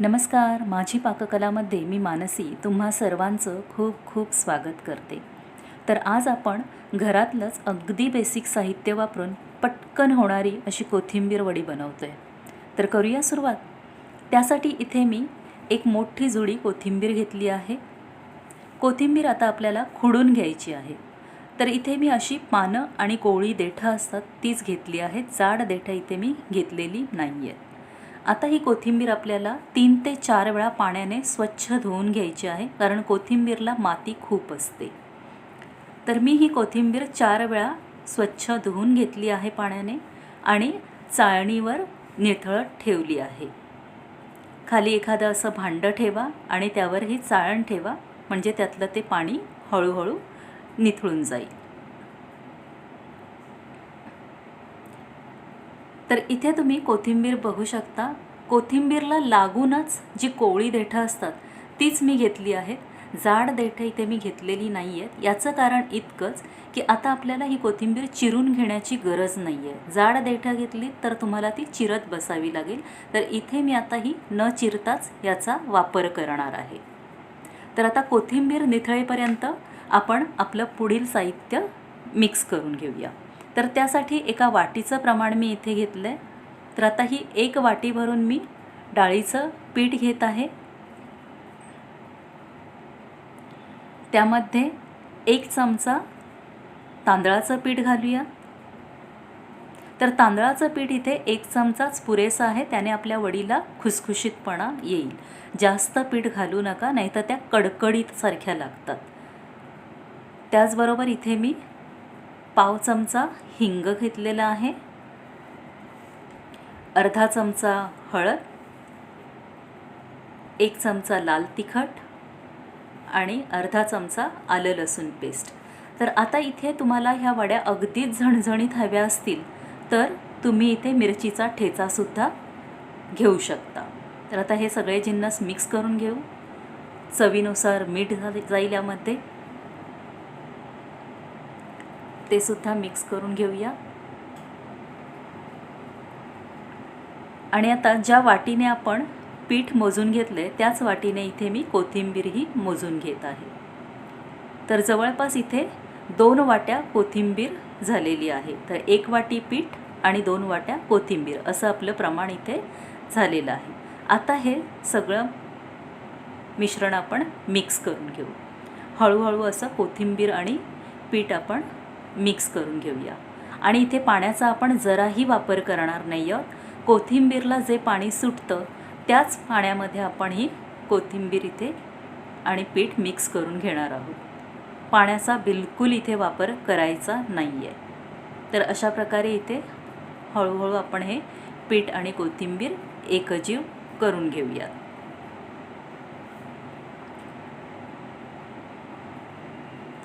नमस्कार माझी पाककलामध्ये मी मानसी तुम्हा सर्वांचं खूप खूप स्वागत करते. तर आज आपण घरातलंच अगदी बेसिक साहित्य वापरून पटकन होणारी अशी कोथिंबीर वडी बनवतो आहे तर करूया सुरुवात? त्यासाठी इथे मी एक मोठी जुडी कोथिंबीर घेतली आहे. कोथिंबीर आता आपल्याला खुडून घ्यायची आहे. तर इथे मी अशी पानं आणि कोळी देठं असतात तीच घेतली आहे जाड देठं इथे मी घेतलेली नाही आहेत आता ही कोथिंबीर आपल्याला तीन ते चार वेळा पाण्याने स्वच्छ धुवून घ्यायची आहे कारण कोथिंबीरला माती खूप असते. तर मी ही कोथिंबीर चार वेळा स्वच्छ धुवून घेतली आहे पाण्याने आणि चाळणीवर निथळत ठेवली आहे. खाली एखादं असं भांडं ठेवा आणि त्यावर ही चाळण ठेवा म्हणजे त्यातलं ते पाणी हळूहळू निथळून जाईल. तर इथे तुम्ही कोथिंबीर बघू शकता. कोथिंबीरला लागूनच जी कोवळी देठं असतात तीच मी घेतली आहेत. जाड देठं इथे मी घेतलेली नाही आहेत याचं कारण इतकंच की आता आपल्याला ही कोथिंबीर चिरून घेण्याची गरज नाही आहे जाड देठं घेतली तर तुम्हाला ती चिरत बसावी लागेल. तर इथे मी आता ही न चिरताच याचा वापर करणार आहे. तर आता कोथिंबीर निथळेपर्यंत आपण आपलं पुढील साहित्य मिक्स करून घेऊया. तर त्यासाठी एका वाटीचं प्रमाण मी इथे घेतलं आहे तर आता ही एक वाटी भरून मी डाळीचं पीठ घेत आहे. त्यामध्ये एक चमचा तांदळाचं पीठ घालूया. तर तांदळाचं पीठ इथे एक चमचाच पुरेसा आहे त्याने आपल्या वडीला खुसखुशीतपणा येईल. जास्त पीठ घालू नका नाहीतर त्या कडकडीत सारख्या लागतात. त्याचबरोबर इथे मी पाव चमचा हिंग घेतलेला आहे. अर्धा चमचा हळद एक चमचा लाल तिखट आणि अर्धा चमचा आलं लसूण पेस्ट. तर आता इथे तुम्हाला ह्या वड्या अगदीच झणझणीत हव्या असतील तर तुम्ही इथे मिरचीचा ठेचासुद्धा घेऊ शकता. तर आता हे सगळे जिन्नस मिक्स करून घेऊ. चवीनुसार मीठ जाईल यामध्ये. ते सुद्धा मिक्स करून घेऊया. आणि आता ज्या वाटीने आपण पीठ मोजून घेतले त्याच वाटीने इथे मी कोथिंबीरही मोजून घेत आहे. तर जवळपास इथे दोन वाट्या कोथिंबीर झालेली आहे. तर एक वाटी पीठ आणि दोन वाट्या कोथिंबीर असं आपलं प्रमाण इथे झालेलं आहे. आता हे सगळं मिश्रण आपण मिक्स करून घेऊ. हळूहळू असं कोथिंबीर आणि पीठ आपण मिक्स करून घेऊया. आणि इथे पाण्याचा आपण जराही वापर करणार नाही आहोत कोथिंबीरला जे पाणी सुटतं त्याच पाण्यामध्ये आपण ही कोथिंबीर इथे आणि पीठ मिक्स करून घेणार आहोत. पाण्याचा बिलकुल इथे वापर करायचा नाही आहे तर अशा प्रकारे इथे हळूहळू आपण हे पीठ आणि कोथिंबीर एकजीव करून घेऊयात.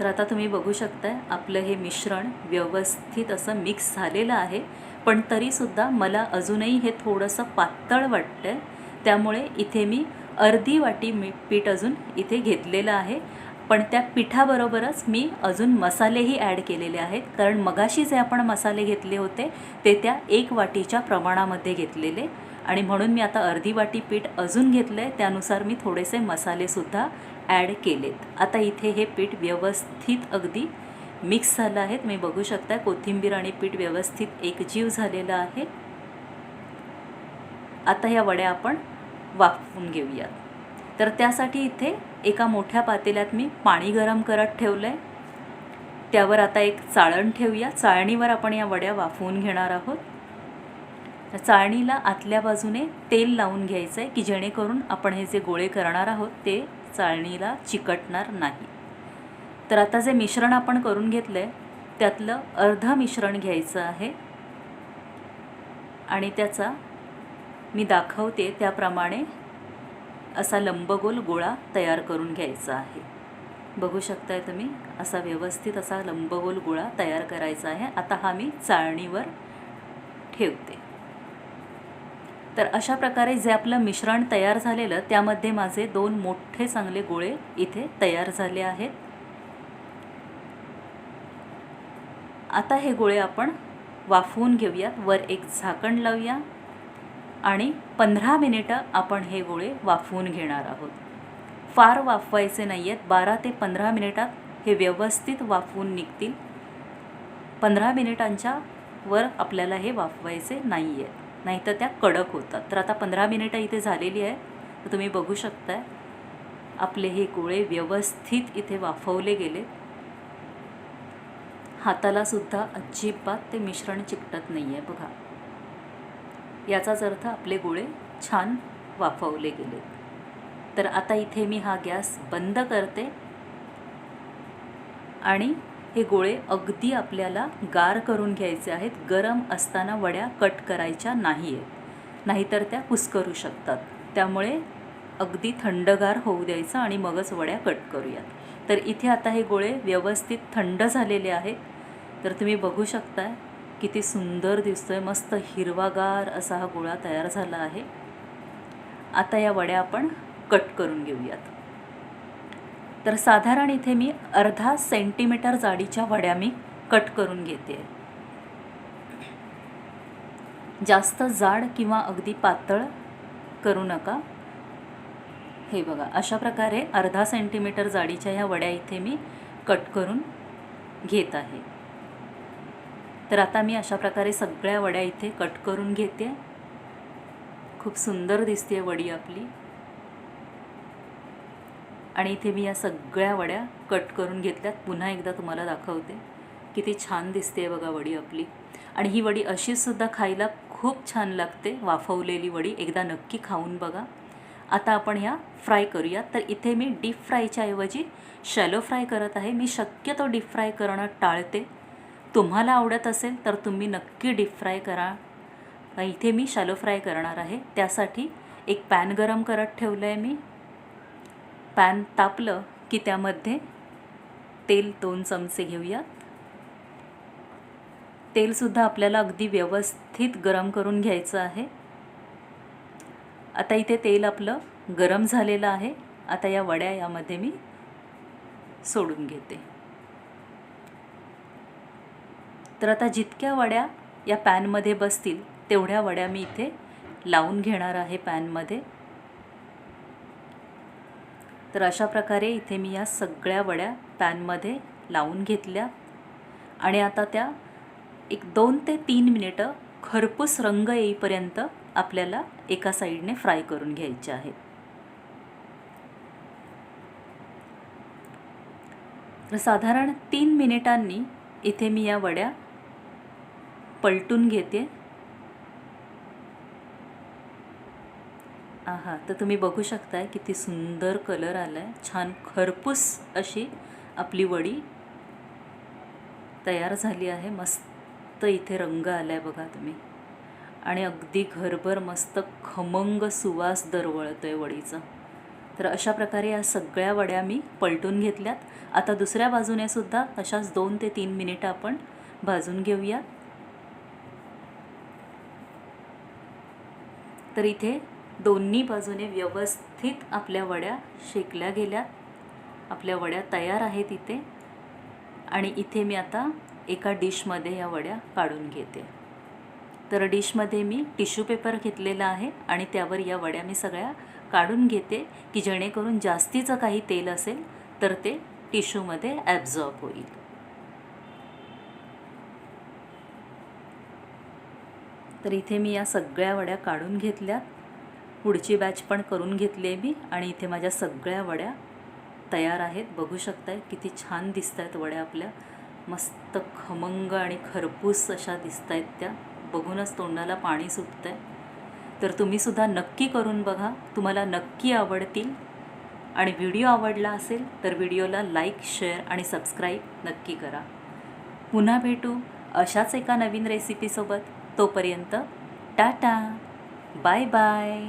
तर आता तुम्ही बघू शकताय आपलं हे मिश्रण व्यवस्थित असं मिक्स झालेलं आहे. पण तरीसुद्धा मला अजूनही हे थोडंसं पातळ वाटतं आहे त्यामुळे इथे मी अर्धी वाटी मी पीठ अजून इथे घेतलेलं आहे. पण त्या पिठाबरोबरच मी अजून मसालेही ॲड केलेले आहेत. कारण मगाशी जे आपण मसाले घेतले होते ते त्या एक वाटीच्या प्रमाणामध्ये घेतलेले. आणि म्हणून मी आता अर्धी वाटी पीठ अजून घेतलं आहे त्यानुसार मी थोडेसे मसालेसुद्धा ॲड केलेत. आता इथे हे पीठ व्यवस्थित अगदी मिक्स झालं आहे तुम्ही बघू शकता कोथिंबीर आणि पीठ व्यवस्थित एकजीव झालेलं आहे. आता या वड्या आपण वाफवून घेऊयात. तर त्यासाठी इथे एका मोठ्या पातेल्यात मी पाणी गरम करत ठेवलं आहे त्यावर आता एक चाळण ठेवूया. चाळणीवर आपण या वड्या वाफवून घेणार आहोत. चाळणीला आतल्या बाजूने तेल लावून घ्यायचं आहे की जेणेकरून आपण हे जे गोळे करणार आहोत ते चाळणीला चिकटणार नाही. तर आता जे मिश्रण आपण करून घेतलं आहे त्यातलं अर्ध मिश्रण घ्यायचं आहे. आणि त्याचा मी दाखवते त्याप्रमाणे असा लंबगोल गोळा तयार करून घ्यायचा आहे. बघू शकताय तुम्ही असा व्यवस्थित असा लंबगोल गोळा तयार करायचा आहे. आता हा मी चाळणीवर ठेवते. तर अशा प्रकारे जे आपलं मिश्रण तयार झालेलं त्यामध्ये माझे दोन मोठे चांगले गोळे इथे तयार झाले आहेत. आता हे गोळे आपण वाफवून घेऊयात. वर एक झाकण लावूया. आणि पंधरा मिनिटं आपण हे गोळे वाफवून घेणार आहोत. फार वाफवायचे नाही आहेत बारा ते पंधरा मिनिटात हे व्यवस्थित वाफवून निघतील. पंधरा मिनिटांच्या वर आपल्याला हे वाफवायचे नाही आहेत नाहीतर त्या कडक होतात. तर आता पंधरा मिनिटं इथे झालेली आहे. तर तुम्ही बघू शकताय. आपले हे गोळे व्यवस्थित इथे वाफवले गेले. हातालासुद्धा अजिबात ते मिश्रण चिकटत नाही आहे बघा. याचाच अर्थ आपले गोळे छान वाफवले गेले. तर आता इथे मी हा गॅस बंद करते. आणि हे गोळे अगदी आपल्याला गार करून घ्यायचे आहेत. गरम असताना वड्या कट करायच्या नाही आहेत नाहीतर त्या कुस्करू शकतात. त्यामुळे अगदी थंडगार होऊ द्यायचं आणि मगच वड्या कट करूयात. तर इथे आता हे गोळे व्यवस्थित थंड झालेले आहेत. तर तुम्ही बघू शकताय किती सुंदर दिसतोय. मस्त हिरवागार असा हा गोळा तयार झाला आहे. आता या वड्या आपण कट करून घेऊयात. तर साधारण इथे मी अर्धा सेंटीमीटर जाडीच्या वड्या मी कट करून घेते. जास्त जाड किंवा अगदी पातळ करू नका. हे बघा अशा प्रकारे अर्धा सेंटीमीटर जाडीच्या ह्या वड्या इथे मी कट करून घेत आहे. तर आता मी अशा प्रकारे सगळ्या वड्या इथे कट करून घेते. खूप सुंदर दिसते वडी आपली. आणि इथे मी या सगळ्या वड्या कट करून घेतल्यात. पुन्हा एकदा तुम्हाला दाखवते. किती छान दिसते बघा वडी आपली. आणि ही वडी अशीसुद्धा खायला खूप छान लागते. वाफवलेली वडी एकदा नक्की खाऊन बघा. आता आपण ह्या फ्राय करूया तर इथे मी डीप फ्रायच्या ऐवजी शॅलो फ्राय करत आहे. मी शक्यतो डीप फ्राय करणं टाळते. तुम्हाला आवडत असेल तर तुम्ही नक्की डीप फ्राय करा. इथे मी शॅलो फ्राय करणार आहे. त्यासाठी एक पॅन गरम करत ठेवलं आहे मी. पॅन तापलं की त्यामध्ये तेल दोन चमचे घेऊयात. तेलसुद्धा आपल्याला अगदी व्यवस्थित गरम करून घ्यायचं आहे. आता इथे तेल आपलं गरम झालेलं आहे. आता या वड्या यामध्ये मी सोडून घेते. तर आता जितक्या वड्या या पॅनमध्ये बसतील तेवढ्या वड्या मी इथे लावून घेणार आहे पॅनमध्ये. तर अशा प्रकारे इथे मी या सगळ्या वड्या पॅनमध्ये लावून घेतल्या. आणि आता त्या एक दोन ते तीन मिनिटं खरपूस रंग येईपर्यंत आपल्याला एका साईडने फ्राय करून घ्यायचे आहे. तर साधारण तीन मिनिटांनी इथे मी या वड्या पलटून घेते. हां तर तुम्ही बघू शकताय किती सुंदर कलर आला आहे छान खरपूस अशी आपली वडी तयार झाली आहे. मस्त इथे रंग आला आहे बघा तुम्ही. आणि अगदी घरभर मस्त खमंग सुवास दरवळतो आहे वडीचा. तर अशा प्रकारे या सगळ्या वड्या मी पलटून घेतल्यात. आता दुसऱ्या बाजूने सुद्धा अशाच दोन ते तीन मिनिटं आपण भाजून घेऊया. तर इथे दोन्ही बाजूने व्यवस्थित आपल्या वड्या शेकल्या गेल्या. आपल्या वड्या तयार आहेत इथे. आणि इथे मी आता एका डिशमध्ये या वड्या काढून घेते. तर डिशमध्ये मी टिश्यू पेपर घेतलेला आहे आणि त्यावर या वड्या मी सगळ्या काढून घेते की जेणेकरून जास्तीचं काही तेल असेल तर ते टिश्यूमध्ये ॲब्झॉर्ब होईल. तर इथे मी या सगळ्या वड्या काढून घेतल्यात. पुढची बॅच पण करून घेतली आहे मी. आणि इथे माझ्या सगळ्या वड्या तयार आहेत. बघू शकताय किती छान दिसत आहेत वड्या आपल्या. मस्त खमंग आणि खरपूस अशा दिसत आहेत त्या. बघूनच तोंडाला पाणी सुटतं आहे तर तुम्हीसुद्धा नक्की करून बघा. तुम्हाला नक्की आवडतील. आणि व्हिडिओ आवडला असेल तर व्हिडिओला लाईक शेअर आणि सबस्क्राईब नक्की करा. पुन्हा भेटू अशाच एका नवीन रेसिपीसोबत तोपर्यंत टाटा. Bye bye